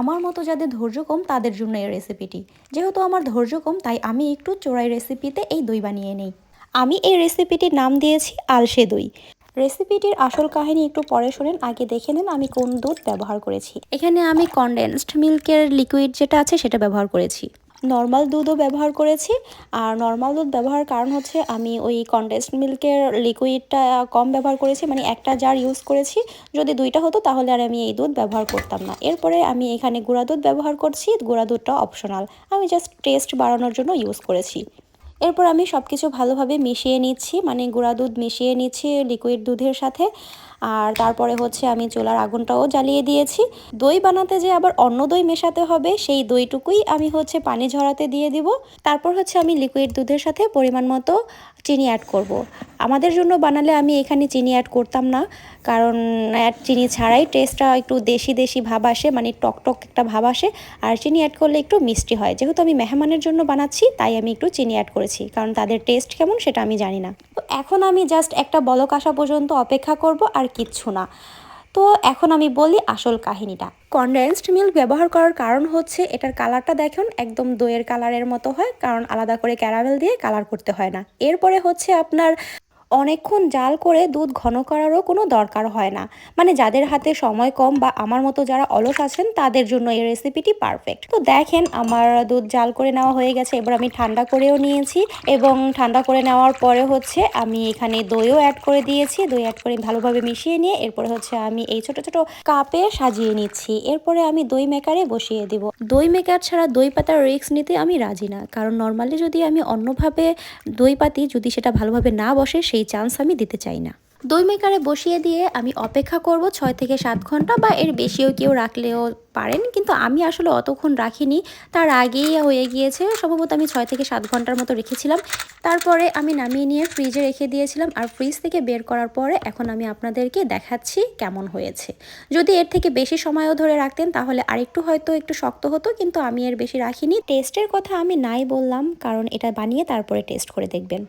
আমার মতো যাদের ধৈর্য কম, তাদের জন্য এই রেসিপিটি যেহেতু আমার ধৈর্য কম, তাই আমি একটু চোরাই রেসিপিতে এই দই বানিয়ে নেই। আমি এই রেসিপিটির নাম দিয়েছি আলসে দই। রেসিপিটির আসল কাহিনী একটু পরে শোনেন, আগে দেখে নেন আমি কোন দুধ ব্যবহার করেছি। এখানে আমি কনডেন্সড মিল্কের লিকুইড যেটা আছে, সেটা ব্যবহার করেছি। নর্মাল দুধও ব্যবহার করেছি। আর নর্মাল দুধ ব্যবহার কারণ হচ্ছে আমি ওই কনডেন্সড মিল্কের লিকুইডটা কম ব্যবহার করেছি মানে একটা জার ইউজ করেছি। যদি দুইটা হতো তাহলে আর আমি এই দুধ ব্যবহার করতাম না। এরপরে আমি এখানে গুঁড়া দুধ ব্যবহার করছি, গুঁড়া দুধটা অপশনাল আমি জাস্ট টেস্ট বাড়ানোর জন্য ইউজ করেছি। এরপর আমি সব কিছু ভালোভাবে মিশিয়ে নিচ্ছি মানে গুঁড়া দুধ মিশিয়ে নিচ্ছি লিকুইড দুধের সাথে। আর তারপরে হচ্ছে আমি চোলার আগুনটাও জ্বালিয়ে দিয়েছি। দই বানাতে যে আবার অন্য দই মেশাতে হবে, সেই দইটুকুই আমি হচ্ছে পানি ঝরাতে দিয়ে দিব। তারপর হচ্ছে আমি লিকুইড দুধের সাথে পরিমাণ মতো চিনি অ্যাড করব। আমাদের জন্য বানালে আমি এখানে চিনি অ্যাড করতাম না। কারণ অ্যাড চিনি ছাড়াই টেস্টটা একটু দেশি দেশি ভাব আসে মানে টক টক একটা ভাব আসে। আর চিনি অ্যাড করলে একটু মিষ্টি হয়। যেহেতু আমি মেহমানের জন্য বানাচ্ছি, তাই আমি একটু চিনি অ্যাড করেছি। কারণ তাদের টেস্ট কেমন সেটা আমি জানি না। তো এখন আমি জাস্ট একটা বলক আসা পর্যন্ত অপেক্ষা করব আর কিচ্ছু না। তো এখন আমি বলি আসল কাহিনীটা। কনডেন্সড মিল্ক ব্যবহার করার কারণ হচ্ছে, এটার কালারটা দেখুন, একদম দইয়ের কালারের মতো হয়। কারণ আলাদা করে ক্যারামেল দিয়ে কালার করতে হয় না। এরপরে হচ্ছে আপনার অনেকক্ষণ জাল করে দুধ ঘন করারও কোনো দরকার হয় না। মানে যাদের হাতে সময় কম বা আমার মতো যারা অলস আছেন, তাদের জন্য এই রেসিপিটি পারফেক্ট তো দেখেন, আমার দুধ জাল করে নেওয়া হয়ে গেছে। এবার আমি ঠান্ডা করেও নিয়েছি এবং ঠান্ডা করে নেওয়ার পরে হচ্ছে আমি এখানে দইও অ্যাড করে দিয়েছি। দই অ্যাড করে ভালোভাবে মিশিয়ে নিয়ে এরপরে হচ্ছে আমি এই ছোট ছোট কাপে সাজিয়ে নিচ্ছি। এরপরে আমি দই মেকারে বসিয়ে দিব। দই মেকার ছাড়া দই পাতার রিস্ক নিতে আমি রাজি না। কারণ নর্মালি যদি আমি অন্যভাবে দই পাতি যদি সেটা ভালোভাবে না বসে, সেই চান্স আমি দিতে চাই না। দই মেকারে বসিয়ে দিয়ে আমি অপেক্ষা করব ছয় থেকে সাত ঘণ্টা বা এর বেশিও কেউ রাখলেও পারেন, কিন্তু আমি আসলে অতক্ষণ রাখিনি। তার আগেই হয়ে গিয়েছে, সম্ভবত আমি ছয় থেকে সাত ঘণ্টার মতো রেখেছিলাম। তারপরে আমি নামিয়ে নিয়ে ফ্রিজে রেখে দিয়েছিলাম আর ফ্রিজ থেকে বের করার পরে এখন আমি আপনাদেরকে দেখাচ্ছি কেমন হয়েছে। যদি এর থেকে বেশি সময়ও ধরে রাখতেন, তাহলে আরেকটু হয়তো একটু শক্ত হতো, কিন্তু আমি এর বেশি রাখিনি। টেস্টের কথা আমি নাই বললাম, কারণ এটা বানিয়ে তারপরে টেস্ট করে দেখবেন।